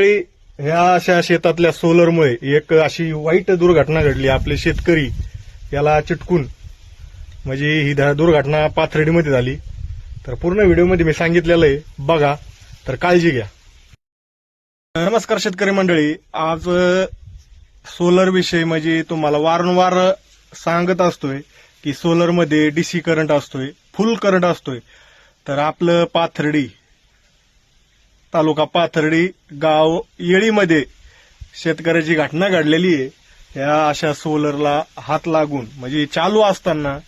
त्यावेळी ह्या अशा शेतातल्या सोलरमुळे एक अशी वाईट दुर्घटना घडली. आपले शेतकरी याला चिटकून म्हणजे ही दुर्घटना पाथर्डीमध्ये झाली. तर पूर्ण व्हिडिओमध्ये मी सांगितलेलं आहे बघा तर काळजी घ्या. नमस्कार शेतकरी मंडळी. आज सोलर विषयी म्हणजे तुम्हाला वारंवार सांगत असतोय की सोलरमध्ये डीसी करंट असतोय फुल करंट असतोय. तर आपलं पाथर्डी तालुका पाथर्डी गाव येळीमध्ये शेतकऱ्याची घटना घडलेली आहे. या अशा सोलरला हात लागून म्हणजे चालू असताना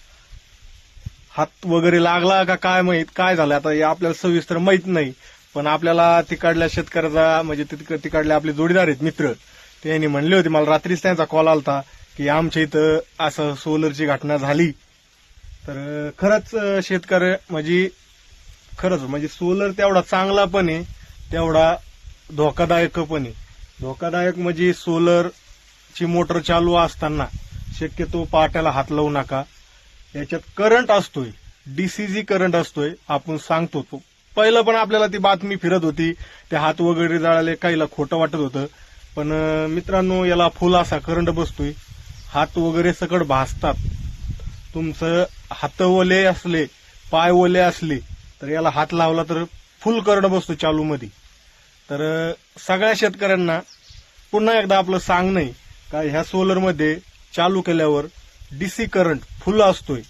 हात वगैरे लागला का काय माहीत काय झालं आता हे आपल्याला सविस्तर माहीत नाही. पण आपल्याला तिकडल्या शेतकऱ्याचा म्हणजे तिक- तिकडले आपले जोडीदार आहेत मित्र त्यांनी म्हणले होते मला रात्रीच त्यांचा कॉल आलता की आमच्या इथं असं सोलरची घटना झाली. तर खरंच शेतकरी म्हणजे खरंच म्हणजे सोलर तेवढा चांगला पण आहे. तेवढा धोकादायक पण आहे. धोकादायक म्हणजे सोलरची मोटर चालू असताना शक्यतो पाट्याला हात लावू नका. याच्यात करंट असतोय. डीसीजी करंट असतोय आपण सांगतो तो. पहिलं पण आपल्याला ती बातमी फिरत होती ते हात वगैरे जळाले काहीला खोटं वाटत होतं. पण मित्रांनो याला फुल असा करंट बसतोय. हात वगैरे सकट भासतात. तुमचं हात ओले असले पाय ओले असले तर याला हात लावला तर फुल करंट बसतो चालू मध्ये तर सगळ्या शेतकऱ्यांना पुन्हा एकदा आपलं सांगणं का ह्या सोलरमध्ये चालू केल्यावर डीसी करंट फुल असतोय.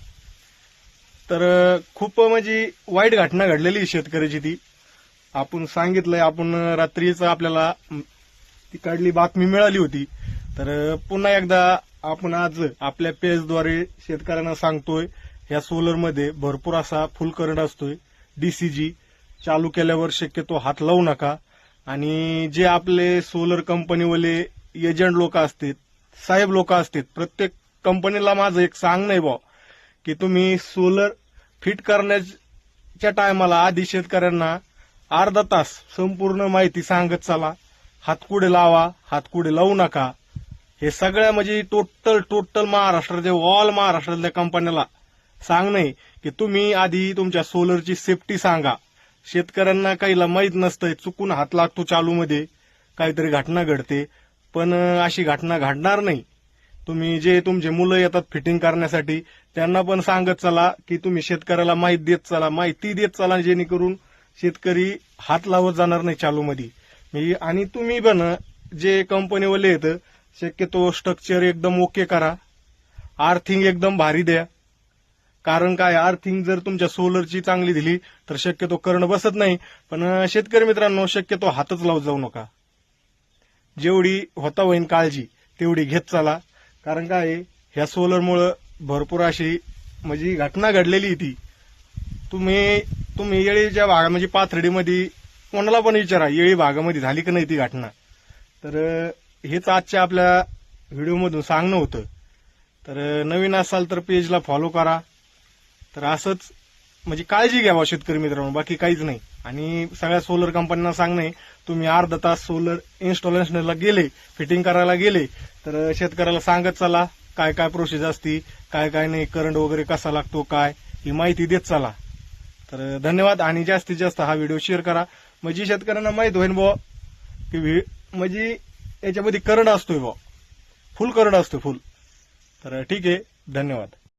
तर खूप म्हणजे वाईट घटना घडलेली आहे शेतकऱ्याची ती. आपण सांगितलंय आपण रात्रीच आपल्याला ती काढली बातमी मिळाली होती. तर पुन्हा एकदा आपण आज आपल्या पेजद्वारे शेतकऱ्यांना सांगतोय ह्या सोलरमध्ये भरपूर असा फुल करंट असतोय. डीसीजी चालू केल्यावर शक्यतो हात लावू नका. आणि जे आपले सोलर कंपनीवाले एजंट लोक असतात साहेब लोक असतात प्रत्येक कंपनीला माझं एक सांगणं आहे बा की तुम्ही सोलर फिट करण्याच्या टायमाला आधी शेतकऱ्यांना अर्धा तास संपूर्ण माहिती सांगत चला हातकुडे लावा हातकुडे लावू नका. हे सगळ्या म्हणजे टोटल टोटल महाराष्ट्राच्या ऑल महाराष्ट्रातल्या कंपन्याला सांग नाही की तुम्ही आधी तुमच्या सोलरची सेफ्टी सांगा. शेतकऱ्यांना काहीला माहीत नसतंय चुकून हात लागतो चालूमध्ये. काहीतरी घटना घडते. पण अशी घटना घडणार नाही. तुम्ही जे तुमचे मुलं येतात फिटिंग करण्यासाठी त्यांना पण सांगत चला की तुम्ही शेतकऱ्याला माहीत देत चला माहिती देत चला जेणेकरून शेतकरी हात लावत जाणार नाही चालूमध्ये. मी आणि तुम्ही पण जे कंपनीवाले येत शक्यतो स्ट्रक्चर एकदम ओके करा. आर्थिंग एकदम भारी द्या. कारण काय? आर्थिंग जर तुमच्या सोलरची चांगली दिली तर शक्यतो करणं बसत नाही. पण शेतकरी मित्रांनो शक्यतो हातच लावत जाऊ नका. जेवढी होता होईन काळजी तेवढी घेत चला. कारण काय ह्या सोलरमुळं भरपूर अशी म्हणजे घटना घडलेली आहे ती. तुम्ही तुम्ही येळीच्या भागा म्हणजे पाथर्डीमध्ये कोणाला पण विचारा येळी भागामध्ये झाली का नाही ती घटना. तर हेच आजच्या आपल्या व्हिडिओमधून सांगणं होतं. तर नवीन असाल तर पेजला फॉलो करा. तर असंच म्हणजे काळजी घ्यावा शेतकरी मित्रांनो बाकी काहीच नाही. आणि सगळ्या सोलर कंपन्यांना सांगणे तुम्ही अर्धा तास सोलर इन्स्टॉलेशनला गेले फिटिंग करायला गेले तर शेतकऱ्याला सांगत चला काय काय प्रोसेस असती काय काय नाही करंट वगैरे कसा लागतो काय ही माहिती देत चला. तर धन्यवाद आणि जास्तीत जास्त हा व्हिडिओ शेअर करा. म्हणजे शेतकऱ्यांना माहीत होईल बुवा की व्हि- म्हणजे याच्यामध्ये करंट असतोय बुवा. फुल करंट असतो फुल तर ठीक आहे धन्यवाद.